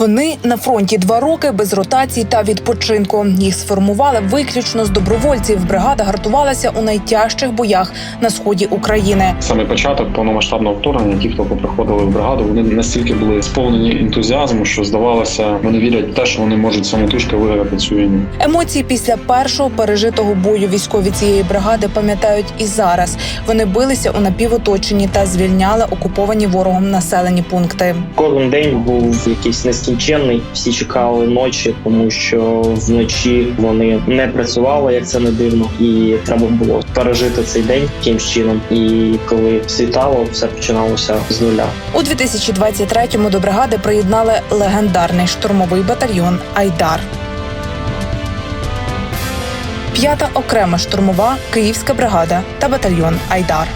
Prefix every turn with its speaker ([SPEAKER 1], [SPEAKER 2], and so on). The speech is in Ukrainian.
[SPEAKER 1] Вони на фронті два роки без ротацій та відпочинку. Їх сформували виключно з добровольців. Бригада гартувалася у найтяжчих боях на сході України.
[SPEAKER 2] Саме початок повномасштабного вторгнення, ті, хто приходили в бригаду, вони настільки були сповнені ентузіазму, що здавалося, вони вірять в те, що вони можуть самотужки виграти цю війну.
[SPEAKER 1] Емоції після першого пережитого бою військові цієї бригади пам'ятають і зараз. Вони билися у напівоточенні та звільняли окуповані ворогом населені пункти.
[SPEAKER 3] Кожен день був якийсь нескінченний. Всі чекали ночі, тому що вночі вони не працювали, як це не дивно, і треба було пережити цей день якимсь чином. І коли світало, все починалося з нуля.
[SPEAKER 1] У 2023-му до бригади приєднали легендарний штурмовий батальйон Айдар. П'ята окрема штурмова Київська бригада та батальйон Айдар.